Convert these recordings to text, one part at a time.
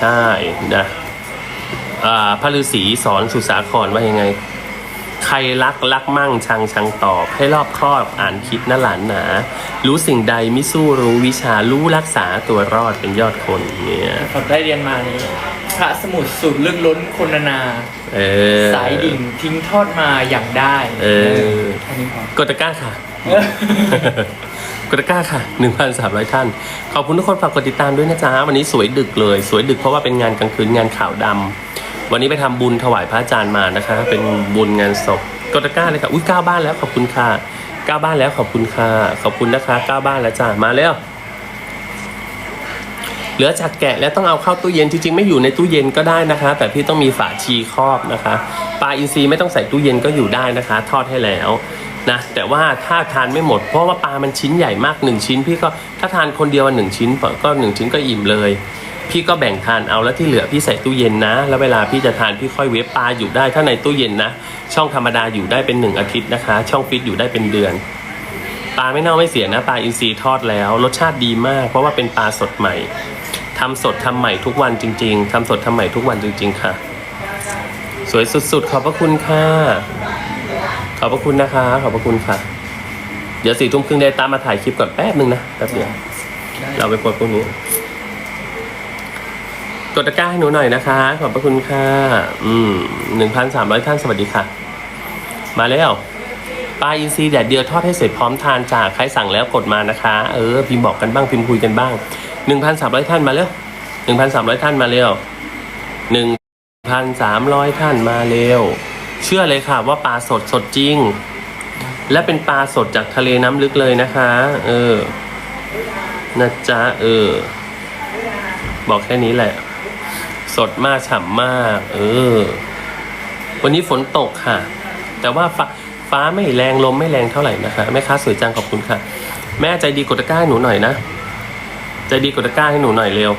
ใช่นะอ่าพระฤาษีสอนสุสาครว่ายังไง ใครรักรักมั่งชังชังตอบ ให้รอบครอบอ่านคิดนะหลานหนา รู้สิ่งใดมิสู้รู้วิชารู้รักษาตัวรอดเป็นยอดคนเนี่ยผมได้เรียนมานี้พระสมุทรสูตรลึกล้นคนนานา เออ สายดิ่งทิ้งทอดมาอย่างได้ เออแค่นี้พอกดตะกร้าค่ะ กดตะก้าค่ะ 1,300 ท่าน ขอบคุณทุกคนฝากกดติดตามด้วยนะจ๊ะ วันนี้สวยดึกเลย สวยดึกเพราะว่าเป็นงานกลางคืนงานขาวดำวันนี้ไปทำบุญถวายพระอาจารย์มานะคะ เป็นบุญงานศพกดตะก้าเลยค่ะ อุ้ยเก้าบ้านแล้วขอบคุณค่ะเก้าบ้านแล้วขอบคุณค่ะ ขอบคุณนะคะเก้าบ้านแล้วจ้ามาแล้วเหลือจากแกะแล้วต้องเอาเข้าตู้เย็นจริงๆไม่อยู่ในตู้เย็นก็ได้นะคะ แต่พี่ต้องมีฝาชีครอบนะคะ ปลาอินทรีไม่ต้องใส่ตู้เย็นก็อยู่ได้นะคะ ทอดให้แล้ว นะแต่ว่าถ้าทานไม่หมด เพราะว่าปลามันชิ้นใหญ่มากหนึ่งชิ้น พี่ก็ถ้าทานคนเดียวหนึ่งชิ้นก็หนึ่งชิ้นก็อิ่มเลย พี่ก็แบ่งทานเอาแล้วที่เหลือพี่ใส่ตู้เย็นนะ แล้วเวลาพี่จะทานพี่ค่อยเวฟปลาอยู่ได้ถ้าในตู้เย็นนะ ช่องธรรมดาอยู่ได้เป็นหนึ่งอาทิตย์นะคะ ช่องฟิตอยู่ได้เป็นเดือนปลาไม่เน่าไม่เสียนะปลาอินทรีทอดแล้ว รสชาติดีมาก เพราะว่าเป็นปลาสดใหม่ทำสดทำใหม่ทุกวันจริง ๆทำสดทำใหม่ทุกวันจริง ๆ ค่ะ สวยสุดๆขอบพระคุณค่ะ ขอบพระคุณนะคะ ขอบพระคุณค่ะ เดี๋ยวสี่ทุ่มครึ่งได้ตามมาถ่ายคลิปก่อนแป๊บนึงนะแป๊บเดียวเราไปโพสต์พวกนี้กดตะกร้าให้หนูหน่อยนะคะ ขอบพระคุณค่ะ อืมหนึ่งพันสามร้อยท่านสวัสดีค่ะ มาแล้วปลาอินทรีแดดเดียวทอดให้เสร็จพร้อมทานจากใครสั่งแล้วกดมานะคะ เออ พิมพ์บอกกันบ้างพิมพ์คุยกันบ้างหนึ่งพันสามร้อยท่านมาเร็วหนึ่งพันสามร้อยท่านมาเร็วหนึ่งพันสามร้อยท่านมาเร็ว เชื่อเลยค่ะว่าปลาสดสดจริง และเป็นปลาสดจากทะเลน้ำลึกเลยนะคะ เออนะจ๊ะเออ บอกแค่นี้แหละ สดมากฉ่ำมาก เออ วันนี้ฝนตกค่ะ แต่ว่าฟ้าฟ้าไม่แรงลมไม่แรงเท่าไหร่นะคะแม่ค้าสวยจังขอบคุณค่ะ แม่ใจดีกดตะกร้าให้หนูหน่อยนะใจดีกดตะกร้าให้หนูหน่อยเร็ว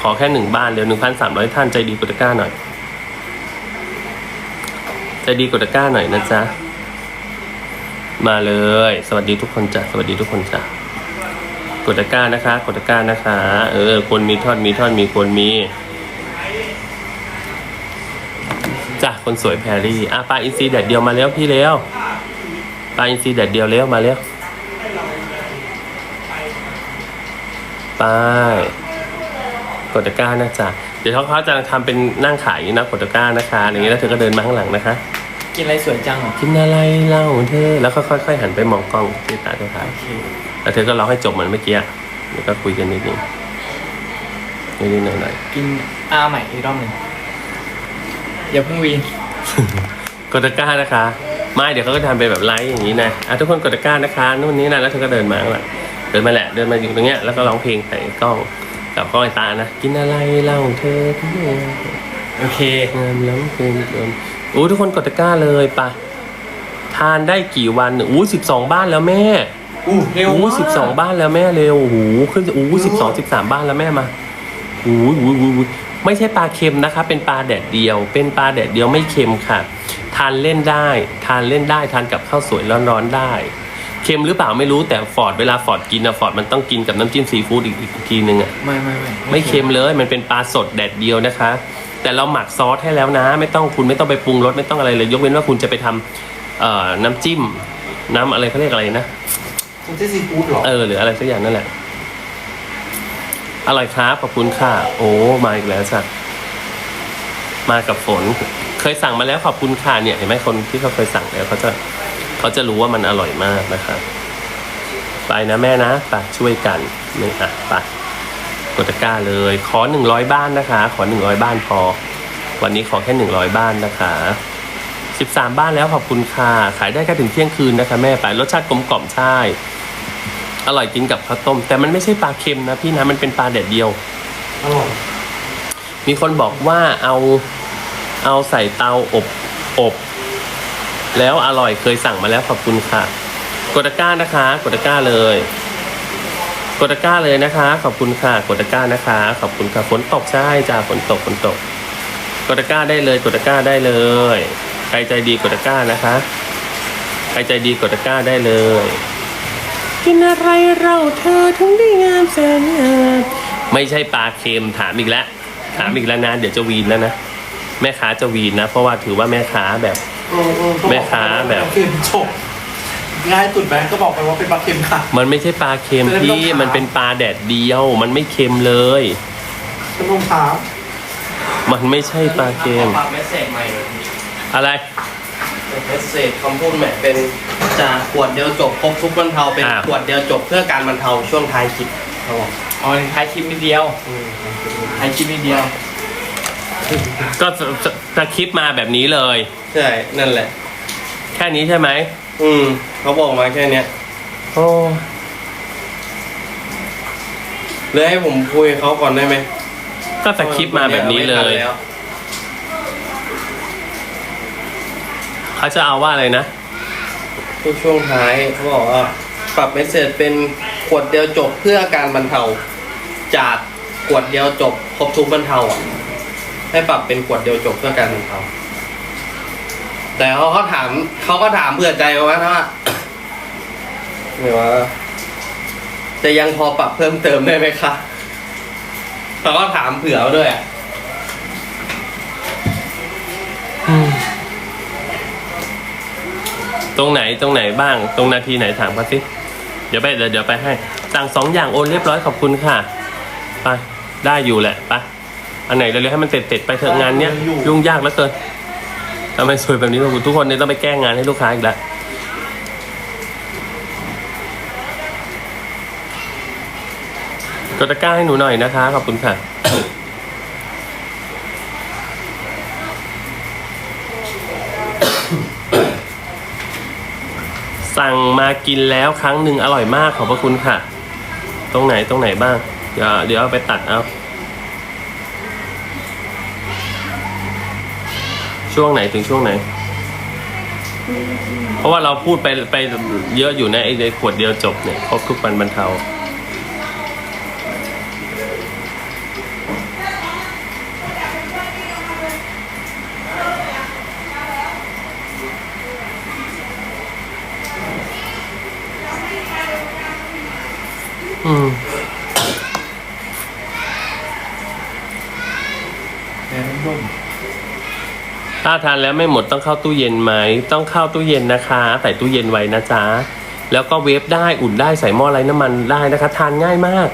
ขอแค่หนึ่งบ้านเร็วหนึ่งพันสามร้อยท่านใจดีกดตะกร้าหน่อย ใจดีกดตะกร้าหน่อยนะจ๊ะ มาเลย สวัสดีทุกคนจ้ะ สวัสดีทุกคนจ้ะ กดตะกร้านะคะ กดตะกร้านะคะ เออ คนมีทอดมีทอดมีคนมีจ้ะ คนสวยแพรรี่ อะปลาอินทรีแดดเดียวมาแล้วพี่เร็วปลาอินทรีแดดเดียวเร็วมาเร็วไปกดตะกร้านะจ๊ะ เดี๋ยวเขาเขาจะทำเป็นนั่งขายนะกดตะกร้านะคะ อย่างเงี้แล้วเธอก็เดินมาข้างหลังนะคะ กินอะไรสวยจังอะกินอะไรเล่าเธอแล้วก็ค่อยๆหันไปมองกล้องที่ตาเธอถ่ายโอเคแล้วเธอก็ร้องให้จบเหมือนเมื่อกี้อะแล้วก็คุยกันนิดนึงนิดๆหน่อยๆกินอาใหม่อีกรอบหนึ่งอย่าเพิ่งวีนกดตะกร้านะคะไม่เดี๋ยวเขาก็ทำเป็นแบบไลฟ์อย่างนี้นะอะทุกคนกดตะกร้านะคะนู่นนี่นั่นแล้วเธอก็เดินมาข้างหลังเดินมาแหละเดินมาอยู่ตรงเนี้ยแล้วก็ร้องเพลงใส่กล้องกับกล้องไอ้ตานะกินอะไรเล่าเธอทุกอย่างโอเค งามล้ำเกินเกิน อู้ทุกคนกดตะกร้าเลยไปะทานได้กี่วันอู้สิบสองบ้านแล้วแม่อู้เร็วอู้มากสิบสองบ้านแล้วแม่เร็วโอ้โหขึ้นอู้สิบสองสิบสามบ้านแล้วแม่มาอู้อู้อู้อู้ไม่ใช่ปลาเค็มนะคะ เป็นปลาแดดเดียว เป็นปลาแดดเดียวไม่เค็มค่ะ ทานเล่นได้ ทานเล่นได้ทานกับข้าวสวยร้อนๆได้เค็มหรือเปล่าไม่รู้แต่ฟอร์ดเวลาฟอร์ดกินอะฟอร์ดมันต้องกินกับน้ำจิ้มซีฟู้ดอีกอีกทีนึงอะไม่ไม่ไม่ไม่เค็มเลย มันเป็นปลาสดแดดเดียวนะคะ แต่เราหมักซอสให้แล้วนะ ไม่ต้องคุณไม่ต้องไปปรุงรสไม่ต้องอะไรเลย ยกเว้นว่าคุณจะไปทำเอ่อน้ำจิ้ม น้ำอะไรเขาเรียกอะไรนะมันจะซีฟู้ดเหรอเออหรืออะไรสักอย่างนั่นแหละอร่อยครับขอบคุณค่ะ โอ้มาอีกแล้วจ้ะมากับฝน เคยสั่งมาแล้วขอบคุณค่ะเนี่ย เห็นไหมคนที่เขาเคยสั่งแล้วเขาจะเขาจะรู้ว่ามันอร่อยมากนะคะ ไปนะแม่นะไปช่วยกันนี่อะไป กดตะกร้าเลย ขอหนึ่งร้อยบ้านนะคะ ขอหนึ่งร้อยบ้านพอ วันนี้ขอแค่หนึ่งร้อยบ้านนะคะสิบสามบ้านแล้วขอบคุณค่ะ ขายได้แค่ถึงเที่ยงคืนนะคะ แม่ไปรสชาติกลมกล่อมใช่ อร่อยกินกับข้าวต้ม แต่มันไม่ใช่ปลาเค็มนะพี่นะ มันเป็นปลาแดดเดียว อร่อย มีคนบอกว่าเอาเอาใส่เตาอบอบ แล้วอร่อยเคยสั่งมาแล้วขอบคุณค่ะ กดตะกร้านะคะ กดตะกร้าเลย กดตะกร้าเลยนะคะ ขอบคุณค่ะกดตะกร้านะคะ ขอบคุณค่ะฝนตกใช่จ้าฝนตกฝนตกกดตะกร้าได้เลยกดตะกร้าได้เลยใครใจดีกดตะกร้านะคะใครใจดีกดตะกร้าได้เลย กินอะไรเราเธอถึงได้งามแสนงามไม่ใช่ปลาเค็มถามอีกแล้วถามอีกแล้วนะเดี๋ยวจะวีนแล้วนะแม่ค้าจะวีนนะ เพราะว่าถือว่าแม่ค้าแบบเออเออก็บอกแม่ค้าแบบปลาเค็มจบ ง่ายสุดแบงก์ก็บอกไปว่าเป็นปลาเค็มค่ะ มันไม่ใช่ปลาเค็มจะได้ไม่ต้องพี่ถามมันเป็นปลาแดดเดียว มันไม่เค็มเลยจะลงถามมันไม่ใช่ปลาเค็มปรับเมสเซจใหม่อะไร เมสเซจคำพูดใหม่เป็นจากขวดเดียวจบครบทุกบรรเทาเป็นอ่า ขวดเดียวจบเพื่อการบรรเทาช่วงท้ายคลิปครับผมอ๋อท้ายคลิปนิดเดียวท้ายคลิปนิดเดียว ก็สคริปต์มาแบบนี้เลย ใช่นั่นแหละ แค่นี้ใช่ไหม อืม เขาบอกมาแค่เนี้ยโอ้เลยให้ผมคุยกับเขาก่อนได้ไหมก็สคริปต์มาแบบนี้เลย ไม่ทันแล้วเขาจะเอาว่าอะไรนะ ทุกช่วงท้ายเขาบอกว่า ปรับเมสเซจเป็นขวดเดียวจบเพื่อการบรรเทา จากขวดเดียวจบครบทุกบรรเทาอะให้ปรับเป็นขวดเดียวจบเพื่อการบรรเทา แต่เขาก็ถามเขาก็ถามเผื่อใจมาว่าว่าหมายว่า จะยังพอปรับเพิ่มเติมได้ไหมคะเขาก็ถามเผื่อด้วยตรงไหนตรงไหนบ้าง ตรงนาทีไหนถามเขาสิเดี๋ยวไปเดี๋ยวเดี๋ยวไปให้สั่งสองอย่างโอนเรียบร้อยขอบคุณค่ะไปได้อยู่แหละไปอันไหนเร็วๆให้มันเสร็จๆไปเถอะงานเนี้ยยุ่งยากเหลือเกิน ทำไมสวยแบบนี้ทุกคนทุกคนเนี่ยต้องไปแก้งานให้ลูกค้าอีกแล้วกดตะกร้าให้หนูหน่อยนะคะ ขอบคุณค่ะ สั่งมากินแล้วครั้งหนึ่งอร่อยมากขอบพระคุณค่ะ ตรงไหนตรงไหนบ้าง เดี๋ยวเดี๋ยวเอาไปตัดเอา ช่วงไหนถึงช่วงไหน เพราะว่าเราพูดไปไปเยอะอยู่ในะไอ้ในขวดเดียวจบเนี่ยครบทุกปันบรรเทา ถ้าทานแล้วไม่หมดต้องเข้าตู้เย็นไหมต้องเข้าตู้เย็นนะคะ ใส่ตู้เย็นไว้นะจ๊ะแล้วก็เวฟได้อุ่นได้ใส่หม้อไร้น้ำมันได้นะคะ ทานง่ายมาก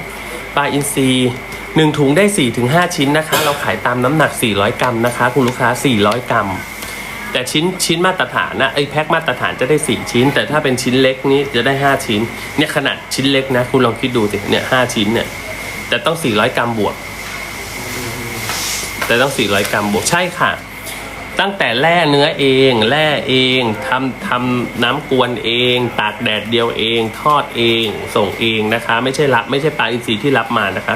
ปลาอินทรีหนึ่งถุงได้4-5ถึงห้าชิ้นนะคะ เราขายตามน้ำหนัก 400 กรัมนะคะ คุณลูกค้า 400 กรัม แต่ชิ้นชิ้นมาตรฐานนะไอ้แพ็คมาตรฐานจะได้ 4 ชิ้น แต่ถ้าเป็นชิ้นเล็กนี้จะได้ 5 ชิ้น เนี่ยขนาดชิ้นเล็กนะ คุณลองคิดดูสิเนี่ยห้าชิ้นเนี่ยแต่ต้อง 400 กรัมบวก แต่ต้อง 400 กรัมบวกใช่ค่ะ ตั้งแต่แล่เนื้อเองแล่เองทำทำน้ำกวนเอง ตากแดดเดียวเอง ทอดเอง ส่งเองนะคะ ไม่ใช่รับไม่ใช่ปลาอินทรีย์ที่รับมานะคะ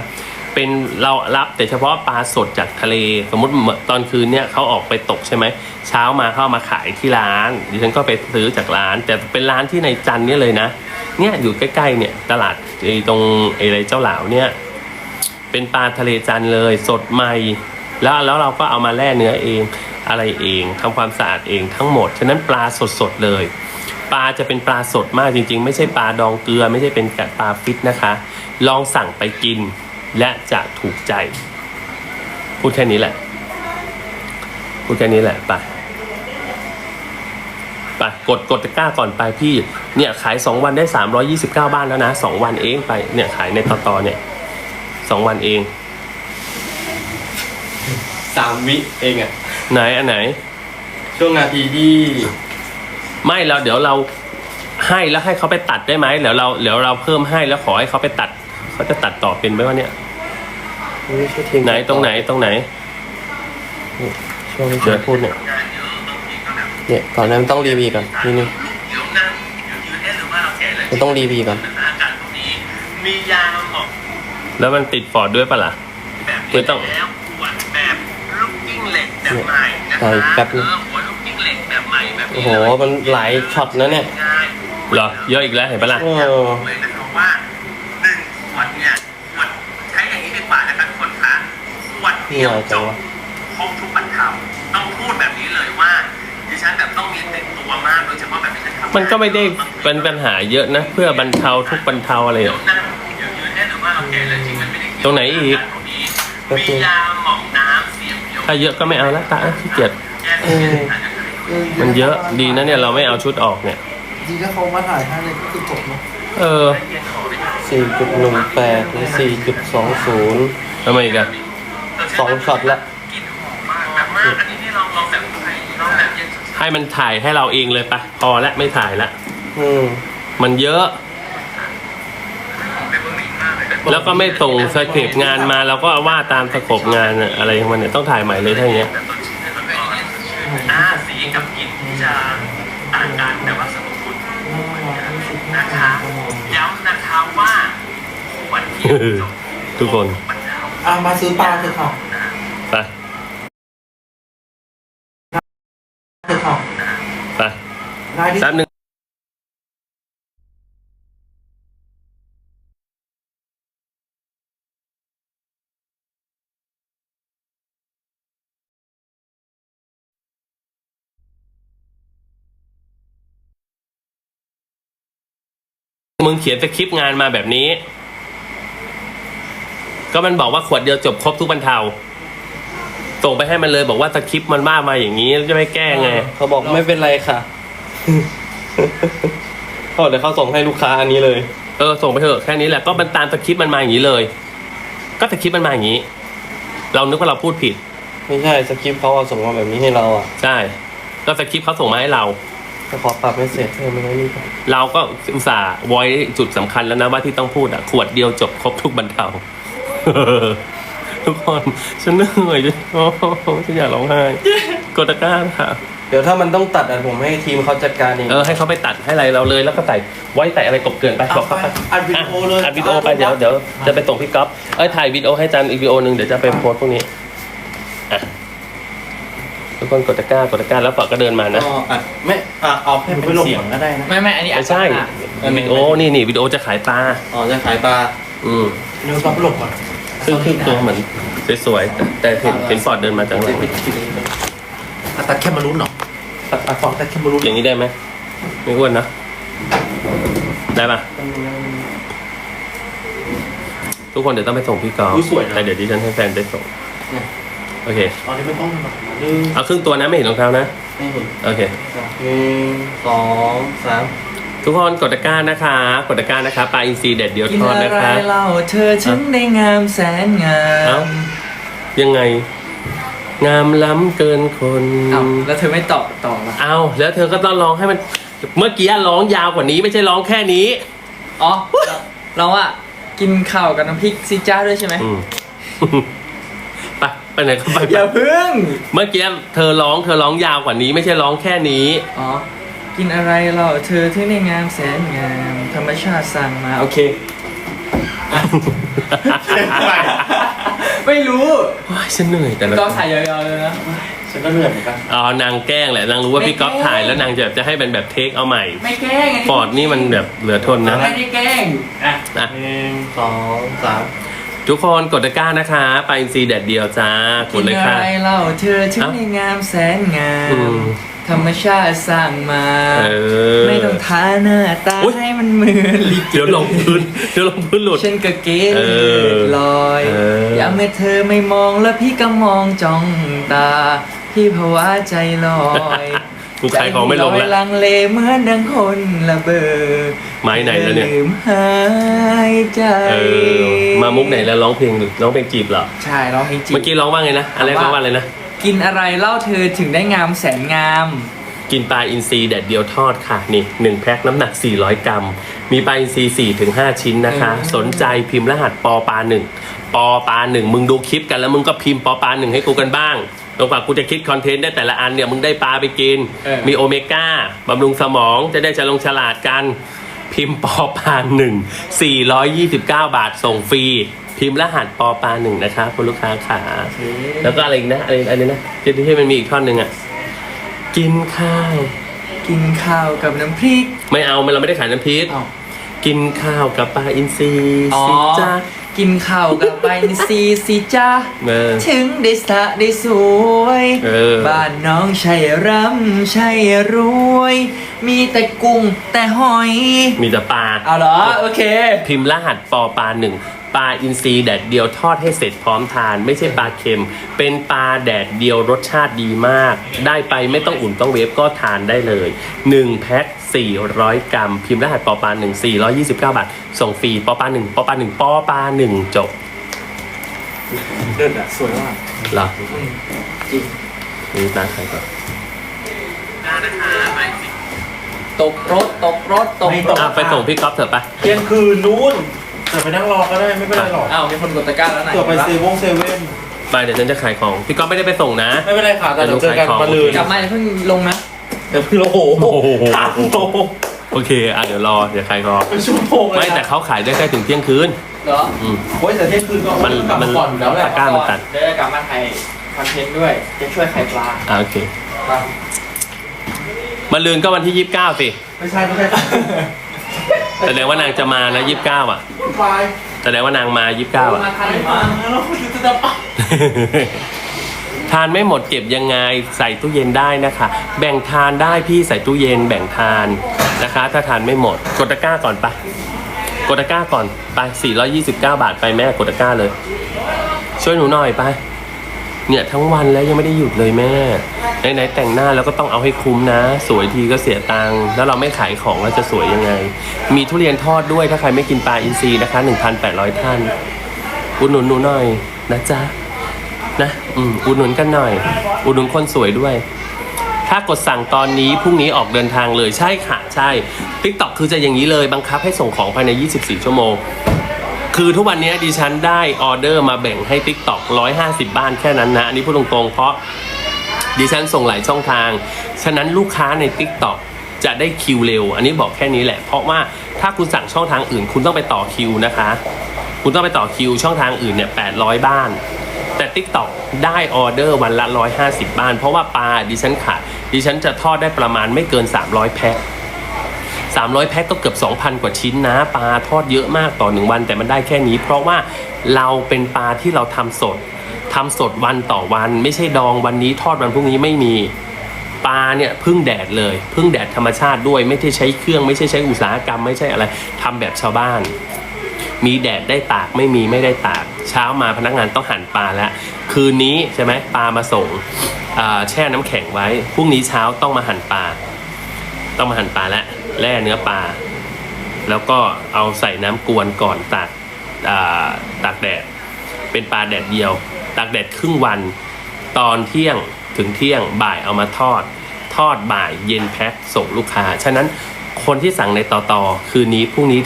เป็นเรารับแต่เฉพาะปลาสดจากทะเล สมมติตอนคืนเนี่ยเขาออกไปตกใช่ไหมเช้ามาเข้ามาขายที่ร้านดิฉันก็ไปซื้อจากร้าน แต่เป็นร้านที่ในจันเนี่ยเลยนะเนี่ยอยู่ใกล้ๆเนี่ยตลาดตรงอะไรเจ้าหลาวเนี่ยเป็นปลาทะเลจันเลยสดใหม่แล้วแล้วเราก็เอามาแล่เนื้อเอง อะไรเองทำความสะอาดเองทั้งหมด ฉะนั้นปลาสดๆเลย ปลาจะเป็นปลาสดมากจริง ๆ ไม่ใช่ปลาดองเกลือ ไม่ใช่เป็นปลาฟิตนะคะ ลองสั่งไปกินและจะถูกใจ พูดแค่นี้แหละ พูดแค่นี้แหละไปไปกดกดตะกร้าก่อนไปพี่เนี่ยขายสองวันได้สามร้อยี่สิบเก้าบ้านแล้วนะสองวันเองไปเนี่ยขายในต่อตอเนี่ยสองวันเอง สามวิเองอะ ไหนอันไหน ช่วงนาทีที่ไม่เราเดี๋ยวเราให้แล้วให้เขาไปตัดได้ไหมเดี๋ยวเราเดี๋ยวเราเพิ่มให้แล้วขอให้เขาไปตัด เขาจะตัดต่อเป็นไหมวะเนี่ยไม่ใช่เทคไหนตรงไหนตรงไหนช่วงนี้เดี๋ยวพูดเนี่ยเนี่ยก่อนนั้นต้องรีวีก่อนนี่นี่มันต้องรีวีก่อนมียาออกแล้วมันติดฟอร์ดด้วยปะล่ะคือต้อง แบบใหม่นะใช่คะแป๊บนึงเออหัวลูกกิ้งเหล็กแบบใหม่แบบโอ้นี้โหเลยมันหลายช็อตนะเนี่ยง่ายเหรอ เยอะอีกแล้วเห็นปะล่ะเออเลยนะครับว่าหนึ่งขวดเนี่ยขวดใช้อย่างนี้ดีกว่านะครับทุกคนคะขวดเดียวจบครบทุกบรรเทาต้องพูดแบบนี้เลยว่าดิฉันแบบต้องมีติดตัวมากโดยเฉพาะแบบดิฉันทำงามันก็ไม่ได้เป็นปัญหาเยอะนะ เพื่อบรรเทาทุกบรรเทาอะไรเดี๋ยอะวนั่งเดี๋ยวยืนให้หรือว่าโอเคเลยจริงมันไม่ได้ตรงไหนอีกมียา ถ้าเยอะก็ไม่เอาละตาขี้เกียจแก้เสียบอาจจะเคยเออมันเยอะดีนะเนี่ยเราไม่เอาชุดออกเนี่ยจริงๆถ้าเขามาถ่ายให้เลยก็คือจบเนาะเออเย็นขอไปหาสี่จุดหนึ่งแปดหรือสี่จุดสองศูนย์ทำไมอีกันสองช็อตละกลินหอมมากแบบมากอันนี้นี่ลองลองแบบไทยลองแบบเย็นสุดให้มันถ่ายให้เราเองเลยปะพอละไม่ถ่ายละ อืม มันเยอะ ๆเป็นเบอร์มิงมากเลย แล้วก็ไม่ส่งสคริปต์งานมาเราก็ว่าตามสโคปงานอะอะไรของมันเนี่ยต้องถ่ายใหม่เลยถ้าอย่างเงี้ยแต่ต้นชิ้นเนี่ยมันก็เย็นสดชื่นอ่าสีกับกลิ่นที่จะต่างกันแต่ว่าสรรพคุณเหมือนกันนะคะย้ำนะคะว่าขวดเดียวจบทุกคน บรรเทาอะมาซื้อปลาเถอะค่ะไปเถอะค่ะไปได้ที่ แป๊บนึง มึงเขียนสคริปต์งานมาแบบนี้ ก็มันบอกว่าขวดเดียวจบครบทุกบรรเทา ส่งไปให้มันเลยบอกว่าสคริปต์มันว่ามาอย่างนี้แล้วจะไม่แก้ไง เขาบอกไม่เป็นไรค่ะ เขาบอกเดี๋ยวเขาส่งให้ลูกค้าอันนี้เลย เออส่งไปเถอะแค่นี้แหละก็มันตามสคริปต์มันมาอย่างนี้เลย ก็สคริปต์มันมาอย่างนี้ เรานึกว่าเราพูดผิด ไม่ใช่สคริปต์เขาเอาส่งมาแบบนี้ให้เราอะ ใช่ก็สคริปต์เขาส่งมาให้เรา จะขอปรับเมสเซจเพิ่มไหมนี่ครับเราก็อุตส่าห์ไว้จุดสำคัญแล้วนะว่าที่ต้องพูดอะ ขวดเดียวจบครบทุกบรรเทา ทุกคน ฉันเหนื่อยโอ้โหฉันอยากร้องไห้กดตะกร้าค่ะ เดี๋ยวถ้ามันต้องตัดอะผมให้ทีมเขาจัดการเอง เออให้เขาไปตัดให้อะไรเราเลยแล้วก็ใส่ไว้ใส่อะไรกบเกินไปบเอาอกไปเขาไปอัดวิดีโอเลยอัดวิดีโอไปเดี๋ยวเดี๋ยวจะไปส่งพี่ก๊อฟเอ้ยถ่ายวิดีโอให้จันอีกวิดีโอหนึ่งเดี๋ยวจะไปโพสต์พวกนี้อะ ทุกคนกดตะกร้ากดตะกร้าแล้วฝากก็เดินมานะก็อัดไม่อะเอาแค่เป็นเสียงก็ได้นะ ไม่ไม่อันนี้ไม่ใช่อะวิดีโอนี่นี่วิดีโอจะขายปลาอ๋อจะขายปลาอืมเดี๋ยวต้องไปหลบก่อนซึ่งครึ่งตัวเหมือนสวยๆแต่แต่เห็นเห็นฟอร์ดเดินมาจากหลังอะตัดแค่มารุ้นเหรอตัดตัดฟองตัดแค่มารุ้นอย่างนี้ได้ไหมไม่อ้วนนะได้ปะทุกคนเดี๋ยวต้องไปส่งพี่กอล์ฟอุ๊ยสวยนะแต่เดี๋ยวดิฉันให้แฟนไปส่ง โอเค ตอนนี้ไม่ต้องแบบหนึ่งเอาครึ่งตัวนะไม่เห็นรองเท้านะ ไม่เห็นโอเค หนึ่งสองสามทุกคนกดตะกร้านะคะ กดตะกร้านะคะปลาอินทรีเด็ดเดียวกินทอดอะนะไรคะ เล่าเธอถึงได้งามแสนงาเอ้า มยังไง งามล้ำเกินคน เอ้าแล้วเธอไม่ตอบต่อละเอาแล้วเธอก็ต้องร้องให้มัน เมื่อกี้ร้องยาวกว่านี้ไม่ใช่ร้องแค่นี้ อ๋อเราเราอะกินข้าวกับน้ำพริกซิจ้าด้วยใช่ไหมอืม ไปไปไหนก็ไปอย่าพึ่ง เมื่อกี้เธอร้องเธอร้องยาวกว่านี้ ไม่ใช่ร้องแค่นี้ อ๋อ กินอะไรเล่าเธอถึงได้งามแสนงาม ธรรมชาติสั่งมา โอเค ไม่รู้โอ้ยฉันเหนื่อยแต่ละก็ถ่ายยาวๆเลยนะ ฉันก็เหนื่อยเหมือนกันอ๋อนางแกล้งแหละนางรู้ว่าพี่ก๊อฟถ่ายแล้วนางจะจะให้เป็นแบบเทคเอาใหม่ไม่แกล้งอันนี้ฟอร์ดนี่มันแบบเหลือทนนะไม่ได้แกล้งอะนะหนึ่งสองสาม ทุกคนกดตะกร้านะคะไปอินซีแดดเดียวจ้ากกิดนเลยอะค่ะไรเล่าเธอถึงเอ้าได้งามแสนงาอืมม ธรรมชาติสร้างมา เออ ไม่ต้องทาหน้าตาอุ๊ย ให้มันเหมือนลิเกเดี๋ยวลงพื้นเดี๋ยวลงพื้นหลุด ฉันก็เกลเออลอยเอออ ยามเมื่อเธอไม่มองแล้วพี่ก็มองจ้องตา พี่ภาวะใจลอย กูขายของไม่ลงใจแล้วลังเลเหมือนดังคนละเบอไม้ไหนแล้วเนี่ยลืมหายใจเออ มามุกไหนแล้วร้องเพลงหรือร้องเพลงจีบเหรอ ใช่ร้องเพลงจีบ เมื่อกี้ร้องว่าไงนะอะไรร้องว่าอะไรนะ กินอะไรเล่าเธอถึงได้งามแสนงาม กินปลาอินทรีแดดเดียวทอดค่ะ นี่หนึ่งแพ็คน้ำหนัก 400 กรัม มีปลาอินทรี4ถึง5ชิ้นนะคะ สนใจพิมพ์รหัสปอปลาหนึ่งปอปลาหนึ่งมึงดูคลิปกันแล้วมึงก็พิมพ์ปอปลาหนึ่งให้กูกันบ้าง ตรงกว่ากูจะคิดคอนเทนต์ได้แต่ละอันเนี่ยมึงได้ปลาไปกิน เออ มีโอเมก้าบำรุงสมองจะได้ฉลงฉลาดกัน พิมพ์ปอปลาหนึ่ง429 บาทส่งฟรี พิมพ์รหัสปอปลาหนึ่งนะคะคุณลูกค้าขาแล้วก็อะไรอีกนะอะไรอะไรนะที่ที่มันมีอีกท่อนหนึ่งอะกินข้าว กินข้าวกับน้ำพริก ไม่เอามันเราไม่ได้ขายน้ำพริก อ้าว กินข้าวกับปลาอินทรีอ๋อ สิจ้ากินข้าวกับไปซีซีจ้าเออ ถึงได้สะได้สวย เออ บ้านน้องใช่ร่ำใช่รวย มีแต่กุ้งแต่หอย มีแต่ปลาเอาเหรอ โอเค พิมพ์รหัสปอปลาหนึ่งปลาอินทรีแดดเดียวทอดให้เสร็จพร้อมทาน ไม่ใช่ปลาเค็ม เป็นปลาแดดเดียวรสชาติดีมาก ได้ไปไม่ต้องอุ่นต้องเวฟก็ทานได้เลย 1 แพ็ค 400 กรัม พิมพ์รหัสปอปลา1 429 บาท ส่งฟรีปอปลา1ปอปลา1ปอปลา1จบเดินอะสวยมากเหรอจริงนี่ตาใครก่อนได้นะคะไปสิตกรถตกรถตกไม่รตถกอะไปส่งพี่ก๊อฟเถอะไปเที่ยงคืนนู้นแต่ไปนั่งรอก็ได้ไม่เป็นไรหรอกอ้าวมีคนกดตะกร้าแล้วไหนเกือบไปวะเซเว่นเซเว่นไปเดี๋ยวฉันจะขายของ พี่ก๊อฟไม่ได้ไปส่งนะ ไม่เป็นไรค่ะแต่เดี๋ยวเจอกันมาเลยกลับมาอย่าเพิ่งลงนะ เดี๋ยวพี่โอ้โหโอ้โหสามโลโอเคอะเดี๋ยวรอเดี๋ยวขายของเป็นชั่วโมงเลยไม่แต่เขาขายได้แค่ถึงเที่ยงคืน เหรออืม โอ้ยแต่เที่ยงคืนก็มันกลับมันมาก่อนอยู่แล้วแหละตะกร้ามันตัด เดี๋ยวจะกลับมาถ่ายคอนเทนต์ด้วย จะช่วยไข่ปลาอะโอเคมามาลืนก็วันที่ยี่สิบเก้าสิไม่ใช่ไม่ใช่แสดงว่านางจะมานะยี่สิบเก้าอะไปแสดงว่านางมายี่สิบเก้าอะ มาทันหรือมั้งแล้วคุณจะจะไป ทานไม่หมดเก็บยังไงใส่ตู้เย็นได้นะคะ แบ่งทานได้พี่ใส่ตู้เย็นแบ่งทานนะคะ ถ้าทานไม่หมดกดตะกร้าก่อนไปกดตะกร้าก่อนไป 429 บาทไปแม่กดตะกร้าเลย ช่วยหนูหน่อยไปเนี่ยทั้งวันแล้วยังไม่ได้หยุดเลยแม่ไหนๆแต่งหน้าแล้วก็ต้องเอาให้คุ้มนะ สวยทีก็เสียตังค์แล้วเราไม่ขายของแล้วจะสวยยังไง มีทุเรียนทอดด้วยถ้าใครไม่กินปลาอินทรีนะคะ 1,800 ท่านอุดหนุนหนูหน่อยนะจ๊ะ นะอืมอุดหนุนกันหน่อย อุดหนุนคนสวยด้วย ถ้ากดสั่งตอนนี้พรุ่งนี้ออกเดินทางเลยใช่ค่ะใช่ TikTok คือจะอย่างนี้เลยบังคับให้ส่งของภายใน 24 ชั่วโมง คือทุกวันนี้ดิฉันได้ออเดอร์มาแบ่งให้ TikTok 150 บ้านแค่นั้นนะ อันนี้พูดตรงๆ เพราะดิฉันส่งหลายช่องทาง ฉะนั้นลูกค้าใน TikTok จะได้คิวเร็ว อันนี้บอกแค่นี้แหละ เพราะว่าถ้าคุณสั่งช่องทางอื่น คุณต้องไปต่อคิวนะคะ คุณต้องไปต่อคิวช่องทางอื่นเนี่ย800 บ้าน แต่ TikTok ได้ออเดอร์วันละ 150 บ้าน เพราะว่าปลาดิฉันขาดดิฉันจะทอดได้ประมาณไม่เกิน 300 แพ็ค300 แพ็คก็เกือบ 2,000 กว่าชิ้นนะ ปลาทอดเยอะมากต่อหนึ่งวัน แต่มันได้แค่นี้ เพราะว่าเราเป็นปลาที่เราทำสดทำสดวันต่อวัน ไม่ใช่ดองวันนี้ทอดวันพรุ่งนี้ไม่มีปลาเนี่ยพึ่งแดดเลยพึ่งแดดธรรมชาติด้วยไม่ใช่ใช้เครื่อง ไม่ใช่ใช้อุตสาหกรรม ไม่ใช่อะไรทำแบบชาวบ้าน มีแดดได้ตากไม่มีไม่ได้ตาก เช้ามาพนักงานต้องหั่นปลาแล้ว คืนนี้ใช่ไหมปลามาส่งแช่น้ำแข็งไว้พรุ่งนี้เช้าต้องมาหั่นปลา ต้องมาหั่นปลาแล้วแล่เนื้อปลา แล้วก็เอาใส่น้ำกวนก่อนตากตากแดด เป็นปลาแดดเดียว ตากแดดครึ่งวัน ตอนเที่ยงถึงเที่ยงบ่ายเอามาทอด ทอดบ่ายเย็นแพ็คส่งลูกค้า ฉะนั้นคนที่สั่งในต่อต่อคืนนี้พรุ่งนี้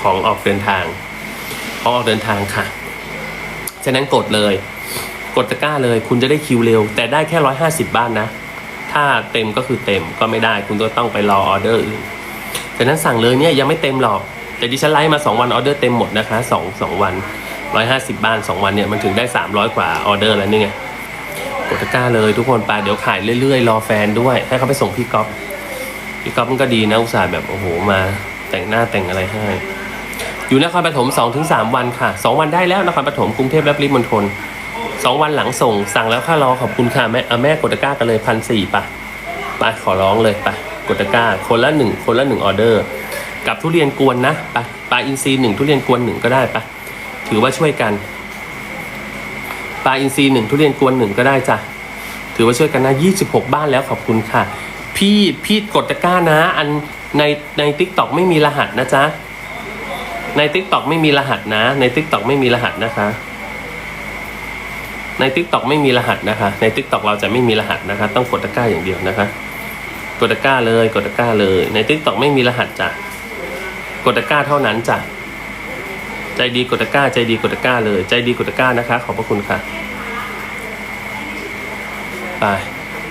ของออกเดินทาง ของออกเดินทางค่ะ ฉะนั้นกดเลย กดตะกร้าเลย คุณจะได้คิวเร็ว แต่ได้แค่ร้อยห้าสิบบ้านนะ ถ้าเต็มก็คือเต็มก็ไม่ได้ คุณก็ต้องไปรอออเดอร์อื่นฉะนั้นสั่งเลยเนี่ยยังไม่เต็มหรอก แต่ดิฉันไลฟ์มา2วันออเดอร์เต็มหมดนะคะ2 2วัน150บ้าน2วันเนี่ยมันถึงได้300กว่าออเดอร์แล้วนี่ไงกดตะกร้าเลยทุกคนไปเดี๋ยวขายเรื่อยๆ รอแฟนด้วยให้เขาไปส่งพี่ก๊อฟพี่ก๊อฟมันก็ดีนะอุตส่าห์แบบโอ้โหมาแต่งหน้าแต่งอะไรให้ อยู่นครปฐม2-3ถึง3วันค่ะ 2 วันได้แล้วนครปฐมกรุงเทพและปริมณฑลสองวันหลังส่งสั่งแล้วค่ารอขอบคุณค่ะแม่แม่กดตะกร้ากันเลยพันสี่ปะไปขอร้องเลยไปกดตะกร้า คนละหนึ่งคนละหนึ่งออเดอร์ กับทุเรียนกวนนะไปปลาอินทรีหนึ่งทุเรียนกวนหนึ่งก็ได้ปะถือว่าช่วยกันปลาอินทรีหนึ่งทุเรียนกวนหนึ่งก็ได้จ้ะถือว่าช่วยกันนะยี่สิบหกบ้านแล้วขอบคุณค่ะ พี่พี่กดตะกร้านะ อันในในทิกตอกไม่มีรหัสนะจ๊ะ ใน t ิ k t o k ไม่มีรหัสนะ ใน t ิ k t o k ไม่มีรหัสนะคะ ใน t ิ k t o k ไม่มีรหัสนะคะ ใน t ิ k t o k เราจะไม่มีรหัสนะคะ ต้องกดตะกร้าอย่างเดียวนะคะ กดตะกร้าเลย กดตะกร้าเลย ใน t ิ k t o k ไม่มีรหัสจ้ะ กดตะกร้าเท่านั้นจ้ะ ใจดีกดตะกร้า ใจดีกดตะกร้าเลย ใจดีกดตะกร้านะคะ ขอบพระคุณค่ะ ไป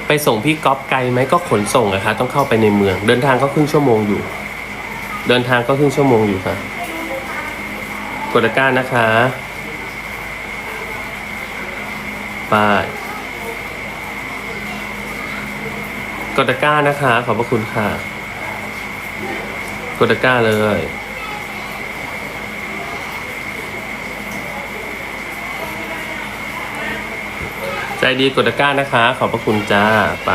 ไปส่งพี่ก๊อฟไกลไหมก็ขนส่งนะคะ ต้องเข้าไปในเมือง เดินทางก็ครึ่งชั่วโมงอยู่ เดินทางก็ครึ่งชั่วโมงอยู่ค่ะ กดตะกร้านะคะไปกดตะกร้านะคะ ขอบพระคุณค่ะ กดตะกร้าเลยใจดีกดตะกร้านะคะ ขอบพระคุณจ้าไป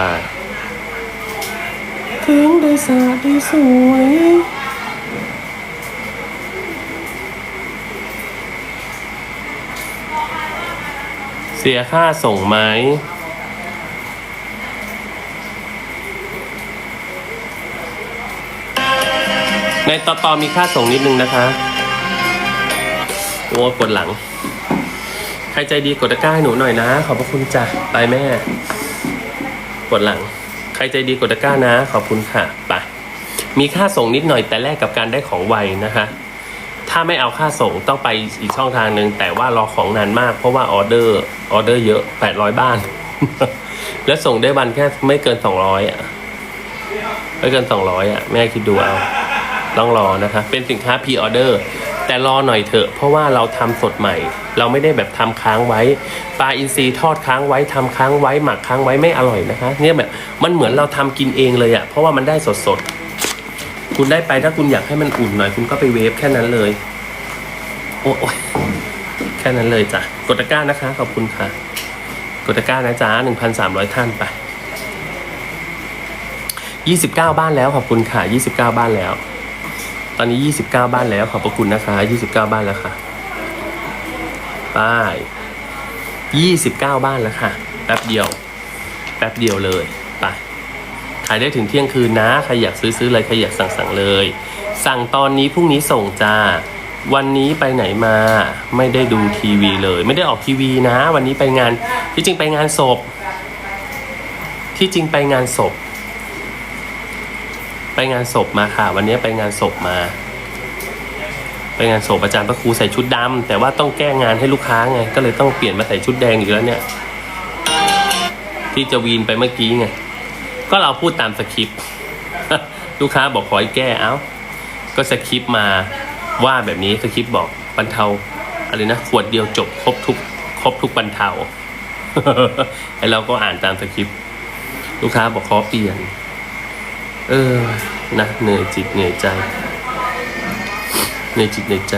ถึงได้สาดได้สวย สียค่าส่งไหมในต่อต่อมีค่าส่งนิดนึงนะคะ โอ้กดหลัง ใครใจดีกดตะกร้าให้หนูหน่อยนะ ขอบพระคุณจ้ะไปแม่ กดหลัง ใครใจดีกดตะกร้านะ ขอบคุณค่ะ ไป มีค่าส่งนิดหน่อยแต่แลกกับการได้ของไวนะคะ ถ้าไม่เอาค่าส่งต้องไปอีกช่องทางหนึ่งแต่ว่ารอของนานมาก เพราะว่าออเดอร์ออเดอร์เยอะ800บ้าน แล้วส่งได้วันแค่ไม่เกิน200อะไม่เกิน200อะ แม่คิดดูเอาต้องรอนะคะ เป็นสินค้าพ r ออเดอร์แต่รอหน่อยเถอะ เพราะว่าเราทำสดใหม่ เราไม่ได้แบบทำค้างไว้ปลาอินทรีทอดค้างไว้ทำค้างไว้หมักค้างไว้ไม่อร่อยนะคะ เนี่ยแบบมันเหมือนเราทำกินเองเลยอะเพราะว่ามันได้สดสดๆ คุณได้ไปถ้าคุณอยากให้มันอุ่นหน่อย คุณก็ไปเวฟแค่นั้นเลย โอ้ยแค่นั้นเลยจ้ะกดตะกร้านะคะ ขอบคุณค่ะ กดตะกร้านะจ๊ะหนึ่งพันสามร้อยท่านไปยี่สิบเก้าบ้านแล้วขอบคุณค่ะยี่สิบเก้าบ้านแล้ว ตอนนี้ยี่สิบเก้าบ้านแล้วขอบพระคุณนะคะยี่สิบเก้าบ้านแล้วค่ะป้ายยี่สิบเก้าบ้านแล้วค่ะ แป๊บเดียว แป๊บเดียวเลย ขายได้ถึงเที่ยงคืนนะ ใครอยากซื้อซื้อเลย ใครอยากสั่งสั่งเลย สั่งตอนนี้พรุ่งนี้ส่งจ้า วันนี้ไปไหนมา ไม่ได้ดูทีวีเลย ไม่ได้ออกทีวีนะ วันนี้ไปงาน ที่จริงไปงานศพ ที่จริงไปงานศพ ไปงานศพมาค่ะ วันนี้ไปงานศพมา ไปงานศพอาจารย์พระครูใส่ชุดดำแต่ว่าต้องแก้งานให้ลูกค้าไง ก็เลยต้องเปลี่ยนมาใส่ชุดแดงอีกแล้วเนี่ย ที่จะวีนไปเมื่อกี้ไง ก็เราพูดตามสคริปต์ลูกค้าบอกขอให้แก้เอ้า ก็สคริปต์มาว่าแบบนี้สคริปต์บอกบรรเทาอะไรนะขวดเดียวจบครบทุกครบทุกบรรเทาไอเราก็อ่านตามสคริปต์ลูกค้าบอกขอเปลี่ยน เออนะเหนื่อยจิตเหนื่อยใจเหนื่อยจิตเหนื่อยใจ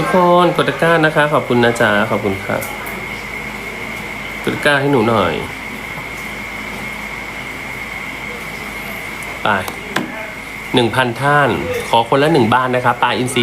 ทุกคนกดตะกร้านะคะ ขอบคุณนะจ๊ะขอบคุณค่ะกดตะกร้าให้หนูหน่อยไปหนึ่งพันท่าน ขอคนละหนึ่งบ้านนะคะปลาอินทรี